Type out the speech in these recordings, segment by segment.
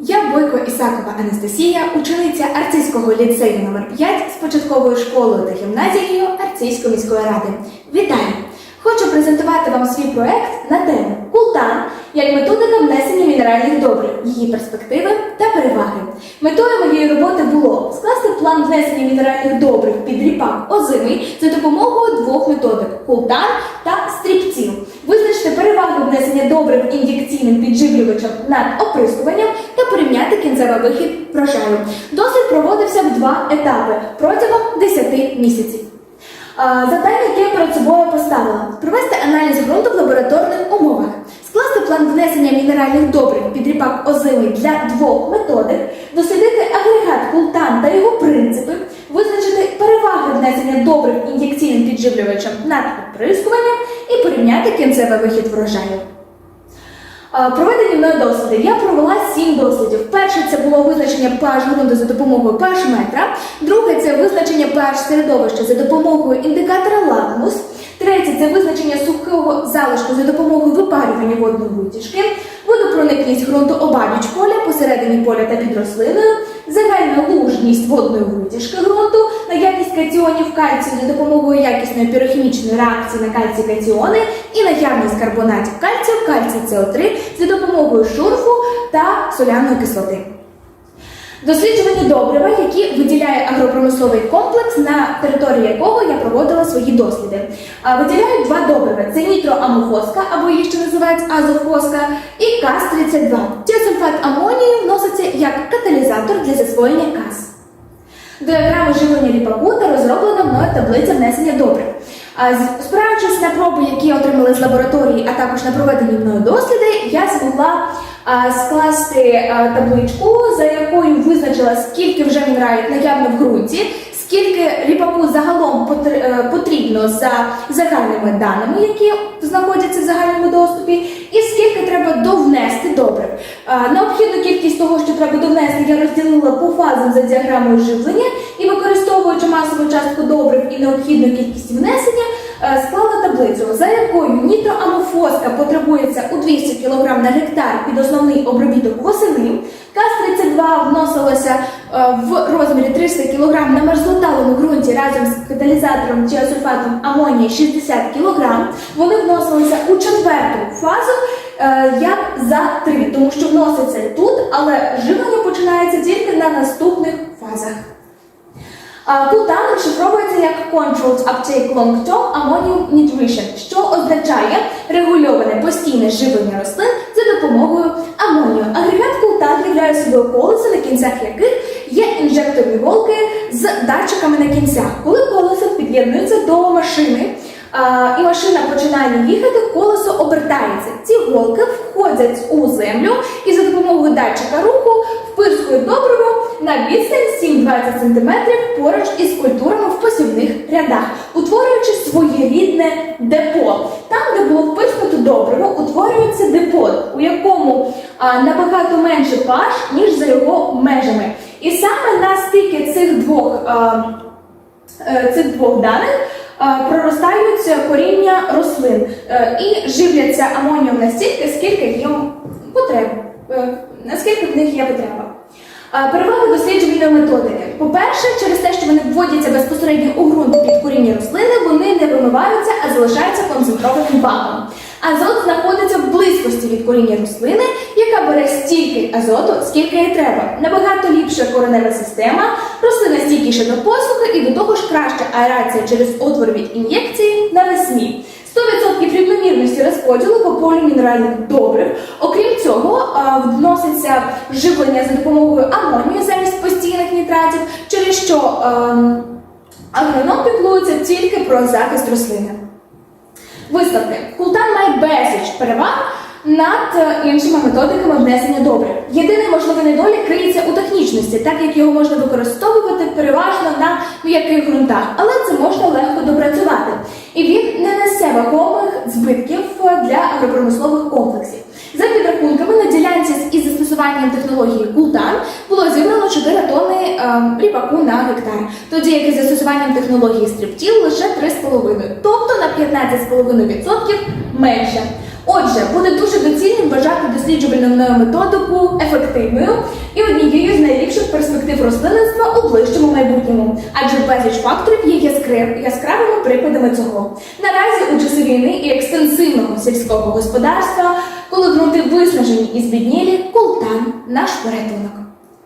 Я Бойко Ісакова Анастасія, учениця Арцизького ліцею номер 5 з початковою школою та гімназією Арцизької міської ради. Вітаю! Хочу презентувати вам свій проект на тему Култан як методика внесення мінеральних добрив, її перспективи та переваги. Метою моєї роботи було скласти план внесення мінеральних добрив під ріпак озимий за допомогою двох методик култан та стрібців. Добрив ін'єкційним підживлювачем над оприскуванням та порівняти кінцевий вихід врожаю. Дослід проводився в два етапи протягом 10 місяців. Завдання, яке я перед собою поставила, провести аналіз ґрунту в лабораторних умовах, скласти план внесення мінеральних добрив під ріпак озимий для двох методик, дослідити агрегат култан та його принципи, визначити переваги внесення добрив ін'єкційним підживлювачем над оприскуванням і порівняти кінцевий вихід врожаю. Проведені мною досліди. Я провела сім дослідів. Перше це було визначення pH ґрунту за допомогою pH метра. Друге це визначення pH середовища за допомогою індикатора лагмус. Третє це визначення сухого залишку за допомогою випарювання водної витяжки, водопроникність ґрунту обабіч поля, посередині поля та під рослиною, загальна лужність водної витяжки ґрунту, наявність катіонів кальцію за допомогою якісної пірохімічної реакції на кальцій катіони і наявність карбонатів кальцію, кальцій СО3 за допомогою шурфу та соляної кислоти. Досліджувані добрива, які виділяє агропромисловий комплекс, на території якого я проводила свої досліди. Виділяють два добрива: це нітроамофоска, або їх ще називають азофоска, і КАС-32. Тіосульфат амонію вноситься як каталізатор для засвоєння КАС. Діаграми живлення ріпаку та розроблена мною таблиця внесення добрив. Спираючись на проби, які отримали з лабораторії, а також на проведені мною досліди, я змогла скласти табличку, за якою визначила, скільки вже мінералів наявно в ґрунті, скільки ріпаку загалом е, потрібно за загальними даними, які знаходяться в загальному доступі, і скільки треба довнести добрив. Необхідну кількість того, що треба довнести, я розділила по фазам за діаграмою живлення масову частку добрив і необхідну кількість внесення, е, склала таблицю, за якою нітроамофоска потребується у 200 кг на гектар під основний обробіток восени. КАС-32 вносилося е, в розмірі 300 кг на мерзлоталому ґрунті разом з каталізатором чи сульфатом амонії 60 кг. Вони вносилися у четверту фазу е, як за три, тому що вноситься тут, але живлення починається тільки на наступних фазах. А, Култан розшифровується як Controlled Uptake Long Term Ammonium Nutrition, що означає регульоване постійне живлення рослин за допомогою амонію. Агрегат Култан являє собою колесо, на кінцях яких є інжекторні голки з датчиками на кінцях. Коли колесо під'єднується до машини, і машина починає їхати, колесо обертається. Ці голки входять у землю і за допомогою датчика руху впискують добриво на відстань 7-20 см поруч із культурами в посівних рядах, утворюючи своєрідне депо. Там, де було впискнуто добриво, утворюється депо, у якому набагато менше паш, ніж за його межами. І саме на стикі цих двох. Е, цих двох даних проростають коріння рослин е, і живляться амонієм настільки, скільки їм потрібно, е, наскільки в них є потреба. Е, Переваги досліджувальної методики. По-перше, через те, що вони вводяться безпосередньо у ґрунт під коріння рослини, вони не вимиваються, а залишаються концентрованим баком. Азот знаходиться в близькості від коріння рослини, бере стільки азоту, скільки їй треба. Набагато ліпша коренева система, рослина стійкіша до посухи і до того ж краща аерація через отвор від ін'єкції навесні. 100% рівномірності розподілу по полю мінеральних добрив. Окрім цього, вноситься живлення за допомогою амонію замість постійних нітратів, через що агроном піклується тільки про захист рослини. Висновки. Култан має безліч переваг над е, іншими методиками внесення добрив. Єдиний можливий недолік криється у технічності, так як його можна використовувати переважно на м'яких ґрунтах, але це можна легко допрацювати. І він не несе вагомих збитків е, для агропромислових комплексів. За підрахунками на ділянці із застосуванням технології Култан було зібрано 4 тонни ем, ріпаку на гектар, тоді як із застосуванням технології стріптіл лише 3,5, тобто на 15,5% менше. Отже, буде дуже доцільним вважати досліджувальну методику ефективною і однією з найліпших перспектив рослинництва у ближчому майбутньому, адже безліч факторів є яскравими, прикладами цього. Наразі у часи війни і екстенсивного сільського господарства, коли ґрунти виснажені і збіднілі, култан наш порятунок.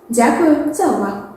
Дякую за увагу.